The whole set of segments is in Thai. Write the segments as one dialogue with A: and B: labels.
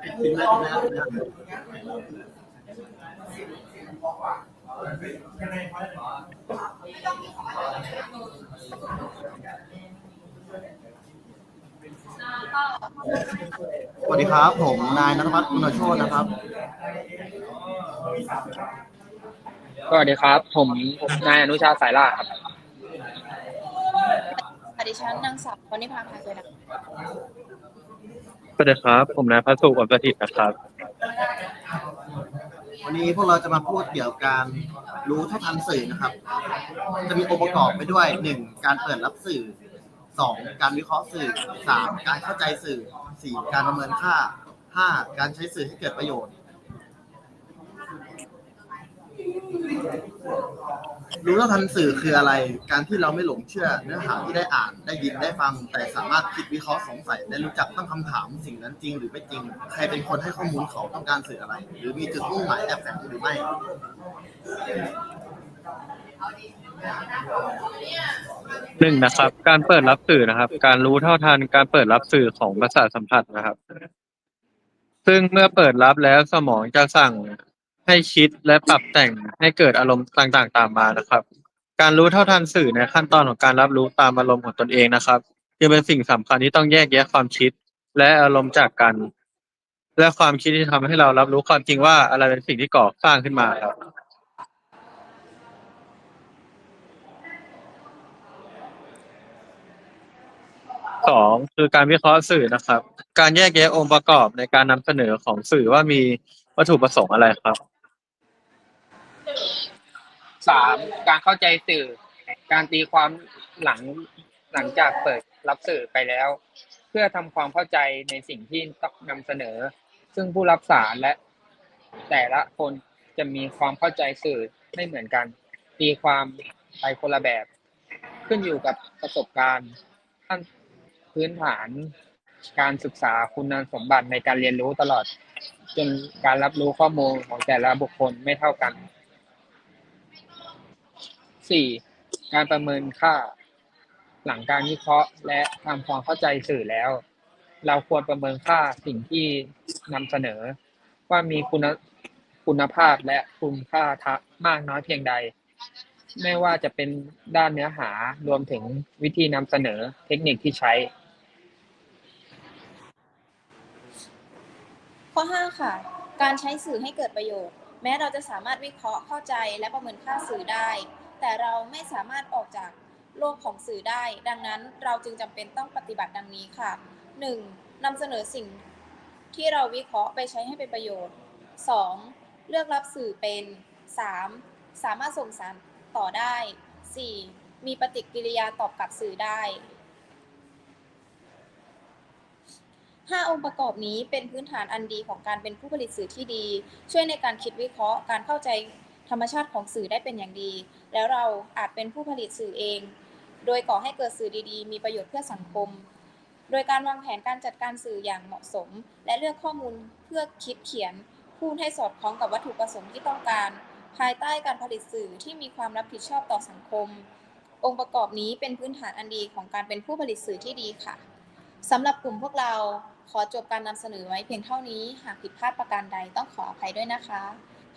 A: สวัสดีครับ ผมนายนัทพัฒน์คุณโชตนะครับ
B: สวัสดีครับ ผมนายอนุชาสายล่าครับ
C: ค่ะดิฉันนางสาววนิพาพาเคยนะ
B: ส วัสดีครับ ผมนายพัสุขอบสถิตนะครับ
A: วันนี้พวกเราจะมาพูดเกี่ยวกับการรู้เท่าทันสื่อนะครับ จะมีองค์ประกอบไปด้วยหนึ่งการเปิดรับสื่อสองการวิเคราะห์สื่อสามการเข้าใจสื่อสี่การประเมินค่าห้าการใช้สื่อให้เกิดประโยชน์ รู้เท่าทันสื่อคืออะไร การที่เราไม่หลงเชื่อเนื้อหาที่ได้อ่านได้ยินได้ฟัง แต่สามารถคิดวิเคราะห์สงสัยและรู้จักตั้งคำถามสิ่งนั้นจริงหรือไม่จริง ใครเป็นคนให้ข้อมูลเขาต้องการสื่ออะไร หรือมีจุดมุ่งหมายแอบแฝงหรือไม่
B: หนึ่งนะครับ การเปิดรับสื่อนะครับ การรู้เท่าทันการเปิดรับสื่อของประสาทสัมผัสนะครับ ซึ่งเมื่อเปิดรับแล้วสมองจะสั่ง ให้คิดและปรับแต่งให้เกิดอารมณ์ต่างๆ ตามมานะครับ การรู้เท่าทันสื่อในขั้นตอนของการรับรู้ตามอารมณ์ของตนเองนะครับจึงเป็นสิ่งสำคัญที่ต้องแยกแยะความคิด และอารมณ์จากกัน และความคิดที่ทำให้เรารับรู้ความจริงว่าอะไรเป็นสิ่งที่ก่อสร้างขึ้นมาครับ สองคือการวิเคราะห์สื่อนะครับ การแยกแยะองค์ประกอบในการนำเสนอของสื่อว่ามี วัตถุประสงค์อะไรครับ
D: สามการเข้าใจสื่อ การตีความหลังหลังจากเปิดรับสื่อไปแล้ว เพื่อทำความเข้าใจในสิ่งที่ต้องนำเสนอ ซึ่งผู้รับสารและ แต่ละคนจะมีความเข้าใจสื่อไม่เหมือนกัน ตีความไปคนละแบบ ขึ้นอยู่กับประสบการณ์ขั้นพื้นฐาน การศึกษาคุณสมบัติในการเรียนรู้ตลอด จนการรับรู้ข้อมูลของแต่ละบุคคลไม่เท่ากันสี่การประเมินค่า หลังการวิเคราะห์ และทำความเข้าใจสื่อแล้ว เราควรประเมินค่าสิ่งที่นำเสนอ ว่ามีคุณคุณภาพและคุณค่าทะมากน้อยเพียงใด ไม่ว่าจะเป็นด้านเนื้อหารวมถึงวิธีนำเสนอเทคนิคที่ใช้
C: ข้อ 5 ค่ะ การใช้สื่อให้เกิดประโยชน์ แม้เราจะสามารถวิเคราะห์เข้าใจและประเมินค่าสื่อได้ แต่เราไม่สามารถออกจากโลกของสื่อได้ ดังนั้นเราจึงจำเป็นต้องปฏิบัติดังนี้ค่ะ 1. นำเสนอสิ่งที่เราวิเคราะห์ไปใช้ให้เป็นประโยชน์ 2. เลือกรับสื่อเป็น 3. สามารถส่งสารต่อได้ 4. มีปฏิกิริยาตอบกลับสื่อได้ 5 องค์ประกอบนี้เป็นพื้นฐานอันดีของการเป็นผู้ผลิตสื่อที่ดี ช่วยในการคิดวิเคราะห์ การเข้าใจธรรมชาติของสื่อได้เป็นอย่างดี แล้วเราอาจเป็นผู้ผลิตสื่อเอง โดยก่อให้เกิดสื่อดีๆ มีประโยชน์เพื่อสังคม โดยการวางแผนการจัดการสื่ออย่างเหมาะสม และเลือกข้อมูลเพื่อคิดเขียนพูดให้สอดคล้องกับวัตถุประสงค์ที่ต้องการ ภายใต้การผลิตสื่อที่มีความรับผิดชอบต่อสังคม องค์ประกอบนี้เป็นพื้นฐานอันดีของการเป็นผู้ผลิตสื่อที่ดีค่ะ สำหรับกลุ่มพวกเราขอจบการนำเสนอไว้เพียงเท่านี้ หากผิดพลาดประการใดต้องขออภัยด้วยนะคะ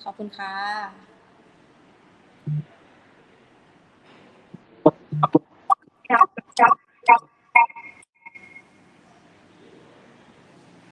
C: ขอบคุณค่ะ